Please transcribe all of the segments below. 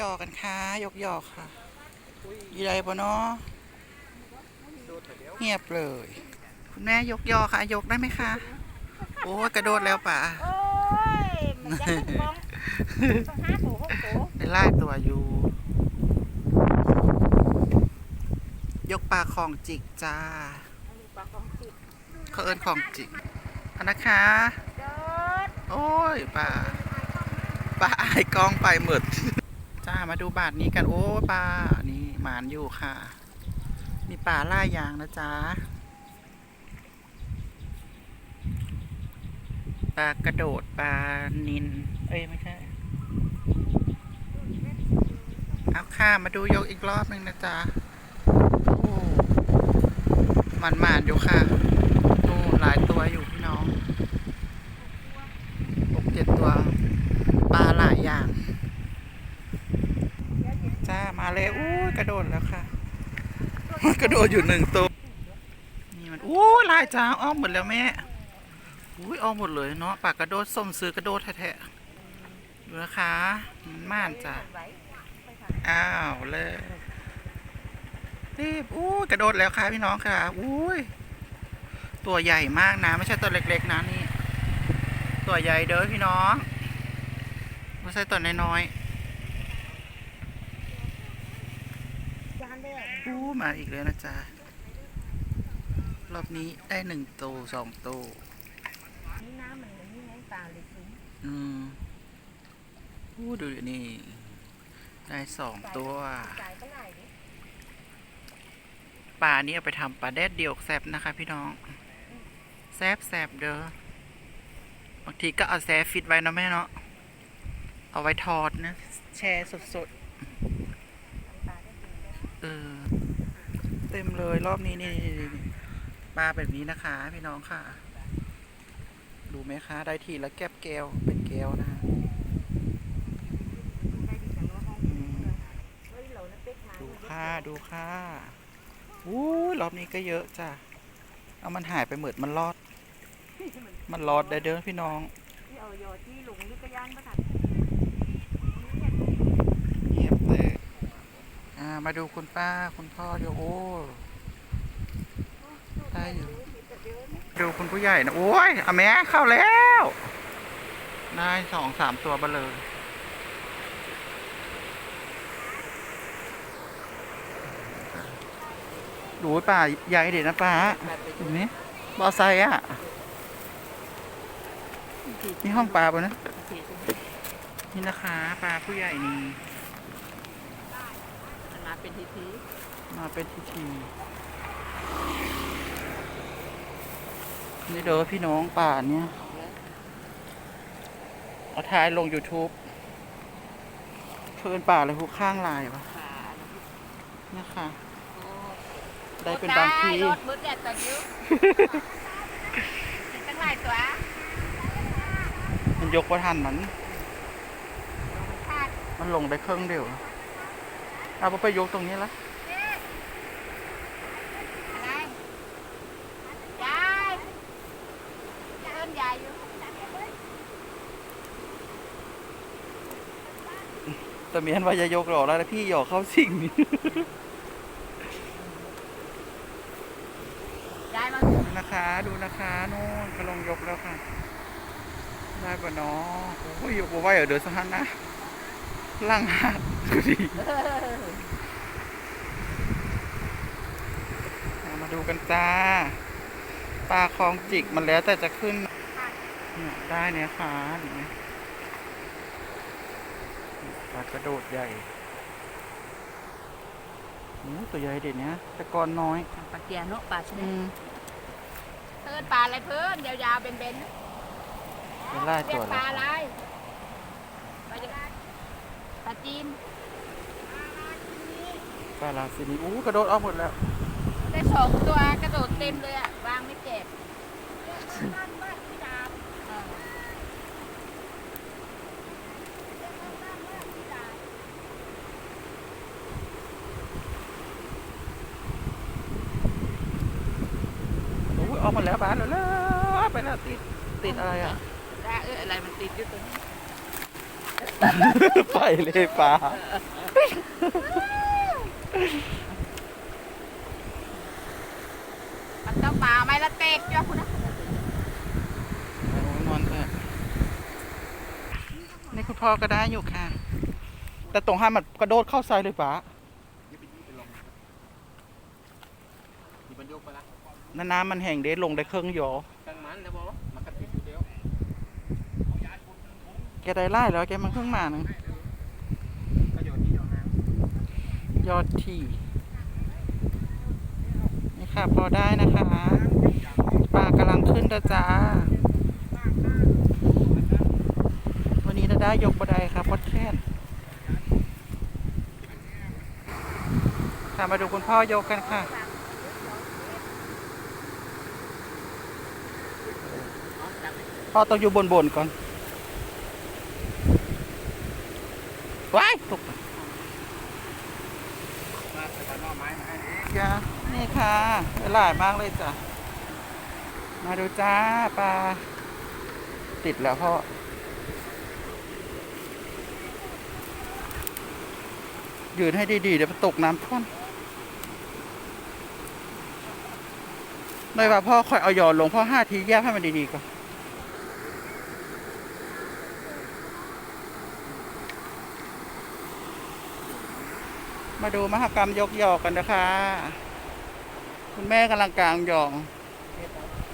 ยอกันค่ะ ยกยอค่ะยีไรปะเนาะเงียบเลย คุณแม่ยกยอค่ะ ยกได้ไหมคะ โอ้ยกระโดดแล้วป่ะโอ้ยมันจะเป็นมองต้องห้าตัวหกตัวในไล่ตัวอยู่ ยกปลาของจิกจ้าอันนี้ปลาของจิตเขาเอิ้นของจิกอันนะคะเดินโอ้ยปลาปลาอายกองไปหมด จ้ามาดูบาทนี้กันโอ้ปลานี่หมานอยู่ค่ะ มีปลาล่ายางนะจ๊ะปลากระโดดปลานิน เอ้ยไม่ใช่เอาค่ะมาดูยกอีกรอบหนึ่งนะจ๊ะโอ้มันหมานอยู่ค่ะดูหลายตัวอยู่พี่น้อง หกเจ็ดตัวปลาหลายอย่าง จ้ามาเลยอู้ยกระโดดแล้วค่ะกระโดดอยู่หนึ่งตัว นี่มันอู้ลายจ้าอ้อมหมดแล้วแม่อุ้ยอ้อมหมดเลยเนาะปากกระโดดส้มซื้อกระโดดแท้ๆดูนะคะมันม่านจ้ะอ้าวเลยรีบอู้กระโดดแล้วค่ะพี่น้องค่ะอุ้ยตัวใหญ่มากนะ ไม่ใช่ตัวเล็กๆนะนี่ ตัวใหญ่เด้อพี่น้องไม่ใช่ตัวน้อยจานแรก ๆอู้ มาอีกแล้วนะจ๊ะ รอบนี้ได้หนึ่งตัวสองตัวนี่น้ำมันนี่ไงปลาเลยสิอืมอู้ดูดินี่ ได้สองตัวจ่ายเท่าไหร่ดิปลานี้เอาไปทำปลาแดดเดียวแซบนะคะพี่น้อง แซบแซบเด้อบางทีก็เอาแซฟิตไว้นะแม่เนาะ เอาไว้ทอดนะ แช่สดๆ เออ เต็มเลยรอบนี้นี่นี่นี่ปลาแบบนี้นะคะพี่น้องค่ะ ดูไหมคะ ได้ทีละแก้บแก้วเป็นแก้วนะอืมเฮ้ยเราเนี่ยเป๊กมาดูค่ะดูค่ะอู้ยรอบนี้ก็เยอะจ้ะเอามันหายไปเหมือนมันรอด มันรอดได้เด้อพี่น้องที่เอาโยที่หลงนี่ก็ย่านประทัดเงียบเลย อ่ามาดูคุณป้าคุณพ่อเดี๋ยวโอ้ได้อยู่ดูคุณผู้ใหญ่นะโอ้ยเอาแม่เข้าแล้วได้สองสามตัวเบลเลยดูป่าใหญ่เด็ดนะป้าเห็นไหมบอไซค์อะนี่ห้องปลาปะนะ นี่นะคะปลาผู้ใหญ่นี่ มันมาเป็นทีทีมาเป็นทีทีนี่เด้อพี่น้องป่าเนี่ยเอาท้ายลง YouTube เพื่อนป่าเลยหุกข้างลายวะปลานะคะ ได้เป็นบางทีรถมืดแดดตอนยุตั้งหลายตัวมันยกว่าทันมันพลาดมันลงได้เครื่องเดียว เอาไปยกตรงนี้ละอะไรยายเอิ้นยายอยู่แต่เมียนว่าจะยกหรอกแล้วพี่หยอกเข้าสิ่งนี้ยายมาดูนะคะดูนะคะนู่นกำลังยกแล้วค่ะ ได้ปะเนาะโอ้ยยกบ่ไหวเหรอเดี๋ยวสักพักนะล่างหัก ดูดิเอามาดูกันจ้า ปลาคลองจิกมันแล้วแต่จะขึ้นเนี่ยได้เนี่ยค่ะเห็นไหมปลากระโดดใหญ่โอ้ตัวใหญ่เด็ดเนี้ยแต่ก่อนน้อย ปลาเกียร์เนาะปลาชนิอืดมเพิ่นปลาอะไรเพิ่นยาวๆเบนเป็นไล่ๆเรีตัยวกปแล้ลาวอะไรปลาจะปลาจีน ปลาลาซินีอู้กระโดดออกหมดแล้ว ได้สองตัวกระโดดเต็มเลยอะวางไม่เจ็บเอออู้ออกหมดแล้วบ้านแล้วแล้วไปแล้วติดติดอะไรอะได้เอออะไรมันติดอยู่ตรงนี้ ไปเลยปลา มันต้องปลาไม้ละเตกจ้ะคุณนะนอนเถอะนี่คุณพ่อก็ได้อยู่ค่ะ แต่ตรงห้ามมันกระโดดเข้าใส่เลยปะมีบรรยกไปละนาน้ำมันแห้งเด้ลงได้เครื่องโยอตั้งมันแล้วบอกมันกระติกอยู่เดียวแกได้ไล่แล้วแกมันเพิ่งมาหนึ่ง ก็โยนที่โยนน้ ยอดที่ นี่ค่ะ พอได้นะคะปลากำลังขึ้นนะจ้า วันนี้จะได้ยกบันไดครับพอดแค่นค่ะมาดูคุณพ่อยกกันค่ะพ่อต้องอยู่บนบนก่อน ว้ายตก จ้านี่ค่ะหลายมากเลยจ้ะ มาดูจ้าปลาติดแล้วพ่อยืนให้ดีๆ เดี๋ยวตกน้ำท่วมเลยว่าพ่อคอยเอาหยอดลงพ่อห้าทีแยกให้มันดีๆก่อน มาดูมหกรรมยกหยอกกันนะคะ คุณแม่กำลังกลางหยอง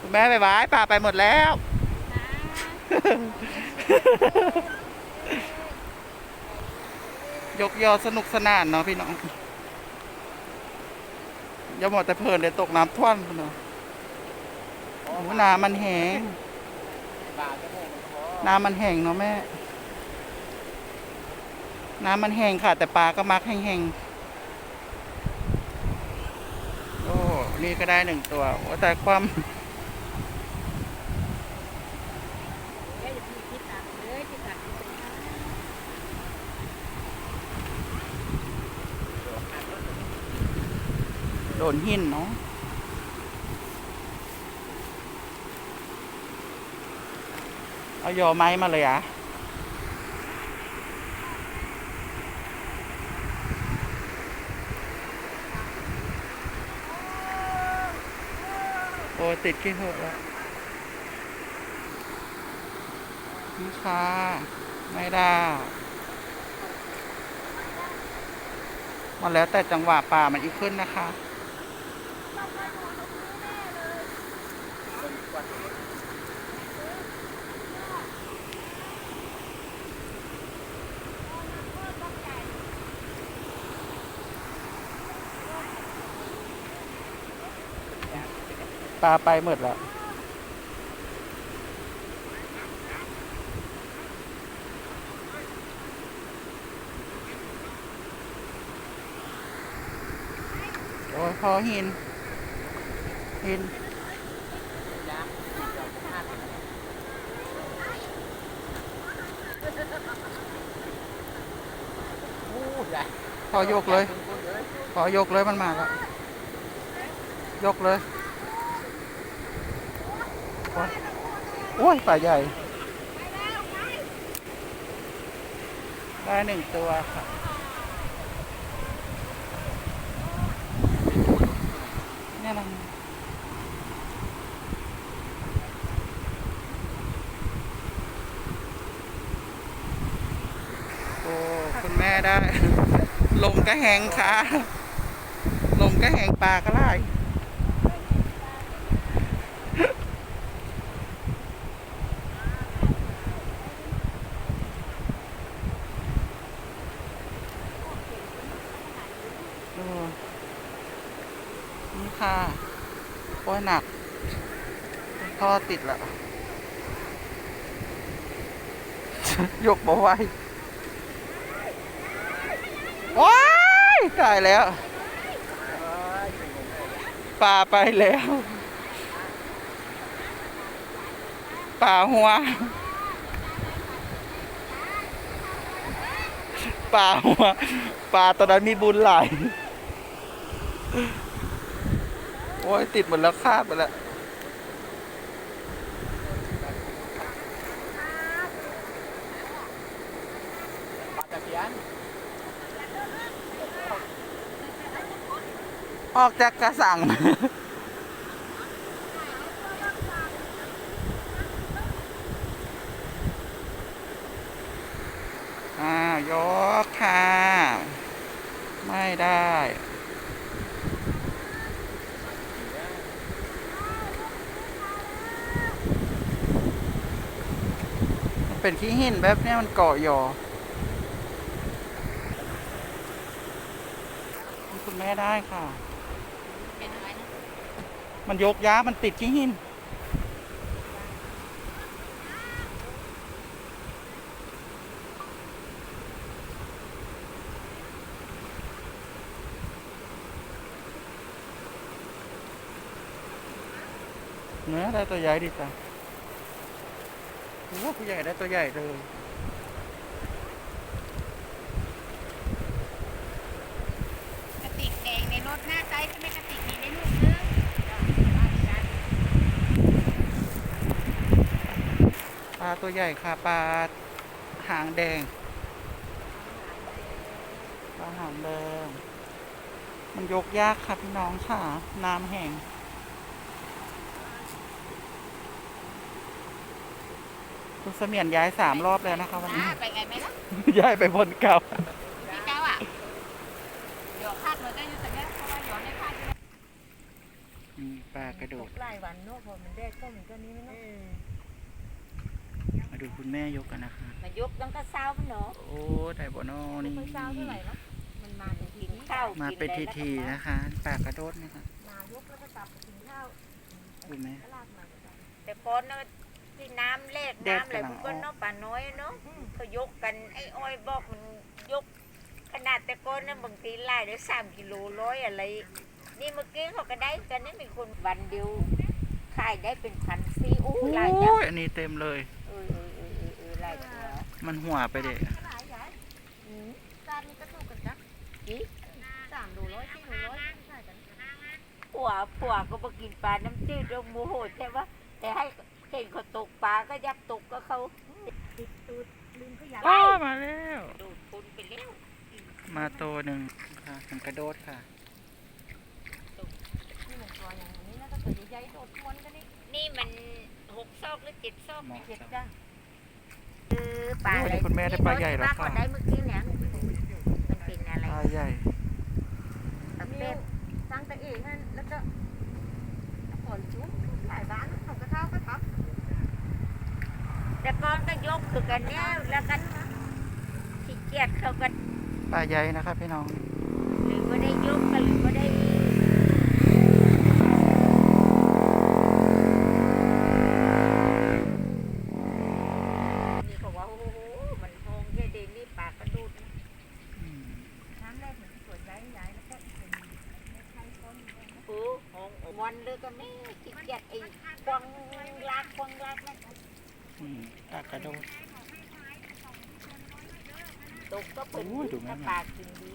คุณแม่ไปไว้ป่าไปหมดแล้ว ยกยอสนุกสนานเนาะพี่น้องอย่าหมดแต่เพลินเลยตกน้ำท่วมเนาะโอ้น้ำมันแห้ง น้ำมันแห้งเนาะแม่ น้ำมันแห้งค่ะ แต่ปลาก็มักแห้งๆ โอ้ นี่ก็ได้หนึ่งตัวโอ้แต่ความโดนหินเนาะเอายอไม้มาเลยอะ อ้ติดกี่เหอะแล้วนี่ค่ะไม่ได้มันแล้วแต่จังหวะป่ามันอีกขึ้นนะคะ ปลาไปหมดแล้วโอ้ยพอหิน หินโอ้ใหญ่พอยกเลย พอยกเลยมันมาแล้ว ยกเลย โอ้ยโอ้ยปลาใหญ่ ได้หนึ่งตัวค่ะนี่ยนะโอ้ คุณแม่ได้ ลมก็แหงค่ะ ลมก็แหงปลาก็ไล่โอ้นี่ค่ะโอ้ย หนักพ่อติดแล้วยกมาไว้ว้ายตายแล้ว ป่าไปแล้ว ป่าหัว ป่าหัว ป่าตอนนั้นมีบุญหลาย โอ้ยติดหมดแล้วคาดไปแล้วออกจากกระสังอ้าวยกค่ะ ไม่ได้ เป็นขี้หินแบบเนี้ยมันเกาะอยู่คุณแม่ได้ค่ะ เป็นอะไรนะ มันยกย้ามันติดขี้หินเนื้อได้ตัวใหญ่ดีจ้ะโอ้ผู้ใหญ่ได้ตัวใหญ่เลยกระติกแดงในรถหน้าไซส์ที่ไม่กระติกนี้ได้ลูกนึงปลาตัวใหญ่ค่ะปลาหางแดงปลาหางแดงมันยกยากค่ะพี่น้องค่ะ น้ำแห้ง คุณเสมียนย้ายสามรอบแล้วนะคะวันนี้ อ่า ไปไงไหมล่ะย้ายไปบนเก่า พี่เจ้าอะ เดี๋ยวคาดเหมือนกันอยู่แต่เนี้ยเพราะว่าหยอนในคาดอยู่แล้วอืมปลากระโดด หลายวันเนอะพอมันแดดก็มันก็นี้ไม่เนอะมาดูคุณแม่ยกกันนะคะ มายกตั้งแต่เช้ามันเนาะโอ้ได้บนอนี่ ไม่เช้าเท่าไหร่เนาะมันมาถึงกินข้าวมาเป็นทีทีๆนะคะ ปลากระโดดนะคะมายกแล้วก็กลับไปกินข้าวดูไหม ก็ลากมาก็ได้แต่ก่อนเนอะ ที่น้ำแลกแดดน้ำอะไรกำลัพงวกก็ออกเนาะป่าน้อยเนาะเขายกกันไอ้อ้อยบอกมันยก ขนาดแต่ก่อนนั้นบางทีไล่ได้สามกิโลร้อยอะไร นี่เมื่อกี้เขาก็ได้กันนี่มีคนวันเดียวขายได้เป็นพันสี่อู้โอ้หลายจังยอันนี้เต็มเลย เออเออเออเออเออหลายตัวมันหัวไปเด็หลายใหญ่อืมจานนี้ก็ถูกกันจ้ะอีสามโลร้อยสี่โลร้อยใช่กันผัวผัวก็มากินปลาน้ำจืดเราโมโหใช่ปะแต่ให้ เห็นเขาตกปลาก็ยับตกก็เขาติดตูดลืมขยะอ้ามาแล้วดูดคนไปแล้วมาตัวหนึ่งค่ะมันกระโดดค่ะนี่มันตัวอย่างนี้แล้วก็ตัวใหญ่ๆโดดม้วนกันนี่นี่มันหกซอกหรือเจ็ดซอกเหมาะเจ็ดจังจ้ะคือปลาโอ้ยอะไรคุณแม่ได้ปลาใหญ่แล้วค่ะปลาก็ได้เมื่อกี้เนี่ยมันเป็นอะไรปลาใหญ่ประเภนี่ทตั้งแต่เองนั่นแล้วก็ก่อนจุ๊บหลายบ้านเขาก็เท่าก็ทับ แต่ก่อนก็ยกคือกันเนี่ยแล้วก็ขี้เกียจเขาก็ปลาใหญ่นะคะพี่น้อง หรือว่าได้ยกกันหรือว่าได้นี่เขาว่าโอ้โหมันโฮงแค่เดนนี่ปากกระดูดนะอืมน้ำแรกเหมือนสวนใหญ่ๆแล้วก็เป็นไม่ใช่ต้นโอ้โหงวันเลยก็ไม่ขี้เกียจไอ้ควงลากควงลากนั่นอืม ปลากระโดดตกก็เป็นโอ้ยดูแม่ถ้ามันปากกินดี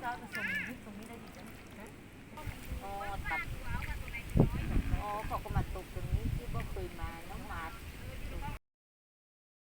เจ้าผสมนิดตรงนี้ได้ดีจังอ๋อตับอ๋อเขาก็มาตกตรงนี้ที่บ่เคยมาน้องหมา